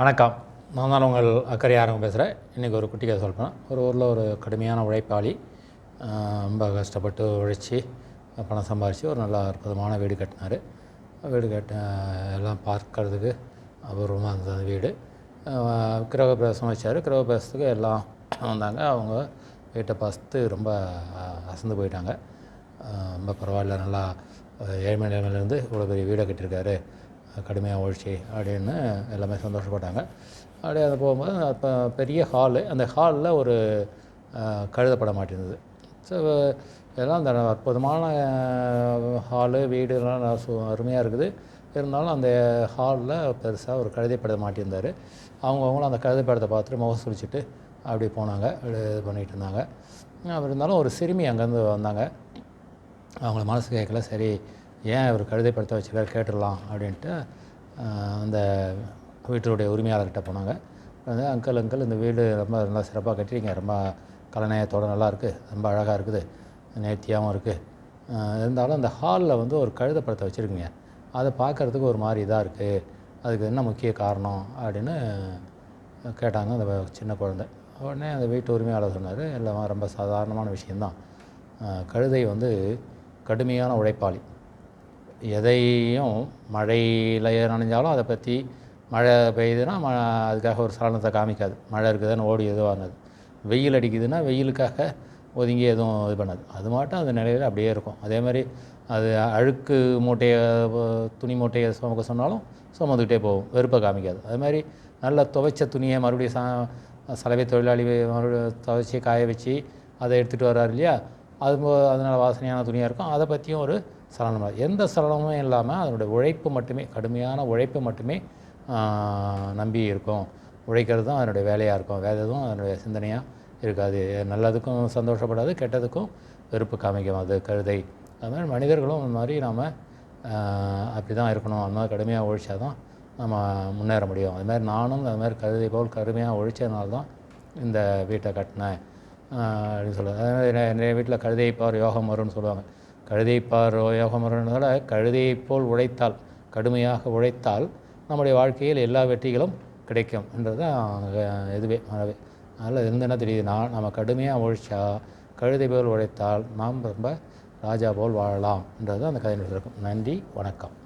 வணக்கம். நான் தான் உங்கள் அக்கறையாரங்க பேசுகிறேன் இன்றைக்கி ஒரு குட்டி கதை சொல்கிறேன் ஒரு ஊரில் ஒரு கடுமையான உழைப்பாளி ரொம்ப கஷ்டப்பட்டு உழைச்சி பணம் சம்பாரித்து ஒரு நல்ல அற்புதமான வீடு கட்டினார். வீடு கட்ட எல்லாம் பார்க்கறதுக்கு அபூர்வமாக இருந்தது அந்த வீடு. கிரகப்பிரவேசம் வச்சார். கிரகப்பிரவேசத்துக்கு எல்லாம் வந்தாங்க. அவங்க வீட்டை பார்த்து ரொம்ப அசந்து போயிட்டாங்க. ரொம்ப பரவாயில்ல. நல்லா ஆஹ் ஏழ்மை இவ்வளோ பெரிய வீடை கட்டியிருக்காரு. கடுமையாக உழைச்சி அப்படின்னு எல்லாமே சந்தோஷப்பட்டாங்க. அப்படியே அது போகும்போது அப்போ பெரிய ஹாலு அந்த ஹாலில் ஒரு கழுதப்பட மாட்டேங்குது ஸோ இதெல்லாம் அந்த அற்புதமான ஹாலு வீடுலாம் நல்லா சு அருமையாக இருக்குது. இருந்தாலும் அந்த ஹாலில் பெருசாக ஒரு கழுதை மாட்டியிருந்தார். அவங்கவுங்களும் அந்த கழுதை படத்தை பார்த்துட்டு முகம் சுழிச்சிட்டு அப்படி போனாங்க. இது பண்ணிகிட்டு இருந்தாங்க. அப்படி இருந்தாலும் ஒரு சிறுமி அங்கேருந்து வந்தாங்க. அவங்கள மனசு கேட்கல. சரி ஏன் இவர் கழுதை படுத்த வச்சுருக்காரு கேட்டுடலாம் அப்படின்ட்டு அந்த வீட்டுடைய உரிமையாளர்கிட்ட போனாங்க. வந்து அங்கிள் அங்கிள் இந்த வீடு ரொம்ப நல்லா சிறப்பாக கட்டிருக்கீங்க ரொம்ப கலைநயத்தோடு நல்லா இருக்குது ரொம்ப அழகாக இருக்குது. நேர்த்தியாகவும் இருக்குது இருந்தாலும் அந்த ஹாலில் வந்து ஒரு கழுதை படத்தை வச்சுருக்கீங்க. அதை பார்க்குறதுக்கு ஒரு மாதிரி இதாக இருக்குது அதுக்கு என்ன முக்கிய காரணம்? அப்படின்னு கேட்டாங்க அந்த சின்ன குழந்தை. உடனே அந்த வீட்டு உரிமையாளர் சொன்னார் எல்லாம் ரொம்ப சாதாரணமான விஷயந்தான் கழுதை வந்து கடுமையான உழைப்பாளி. எதையும் மழையில் நனைஞ்சாலும் அதை பற்றி மழை பெய்யுதுன்னா ம அதுக்காக ஒரு சலனத்தை காமிக்காது. மழை இருக்குதுன்னு ஓடி எதுவானது வெயில் அடிக்குதுன்னா வெயிலுக்காக ஒதுங்கி எதுவும் இது பண்ணாது. அது மாட்டும் அந்த நிலையில் அப்படியே இருக்கும். அதே மாதிரி அது அழுக்கு மூட்டையை துணி மூட்டையை சுமக்க சொன்னாலும் சுமந்துக்கிட்டே போகும். வெறுப்பை காமிக்காது. அது மாதிரி நல்ல துவைச்ச துணியை மறுபடியும் சா சலவை தொழிலாளி மறுபடியும் துவைச்சி காய வச்சு அதை எடுத்துகிட்டு வர்றாரு இல்லையா? அது அதனால் வாசனையான துணியாக இருக்கும். அதை பற்றியும் ஒரு சலனம் எந்த சலனமும் இல்லாமல் அதனுடைய உழைப்பு மட்டுமே கடுமையான உழைப்பு மட்டுமே நம்பி இருக்கும். உழைக்கிறது தான் அதனுடைய வேலையாக இருக்கும். வேறு எதுவும் அதனுடைய சிந்தனையாக இருக்காது. நல்லதுக்கும் சந்தோஷப்படாது கெட்டதுக்கும் வெறுப்பு காமிக்கும் அது கழுதை அது மாதிரி மனிதர்களும் அந்த மாதிரி நாம் அப்படி தான் இருக்கணும். அந்த மாதிரி கடுமையாக ஒழிச்சா தான் நம்ம முன்னேற முடியும். அது மாதிரி நானும் அது மாதிரி கழுதை போல் கடுமையாக ஒழிச்சதுனால தான் இந்த வீட்டை கட்டினேன். அப்படின்னு சொல்லுவாங்க. அதே மாதிரி நிறைய- வீட்டில் கழுதை பார் யோகம் வரும்னு சொல்லுவாங்க. கழுதைப்பார் யோகம் கழுதையை போல் உழைத்தால் கடுமையாக உழைத்தால் நம்முடைய வாழ்க்கையில் எல்லா வெற்றிகளும் கிடைக்கும் என்றது தான் இதுவே மனவே அதனால் இருந்து என்ன தெரியுதுன்னா நம்ம கடுமையாக உழைச்சா கழுதை போல் உழைத்தால் நாம் ரொம்ப ராஜா போல் வாழலாம் என்றது தான் அந்த கதையில் இருக்கும் நன்றி வணக்கம்.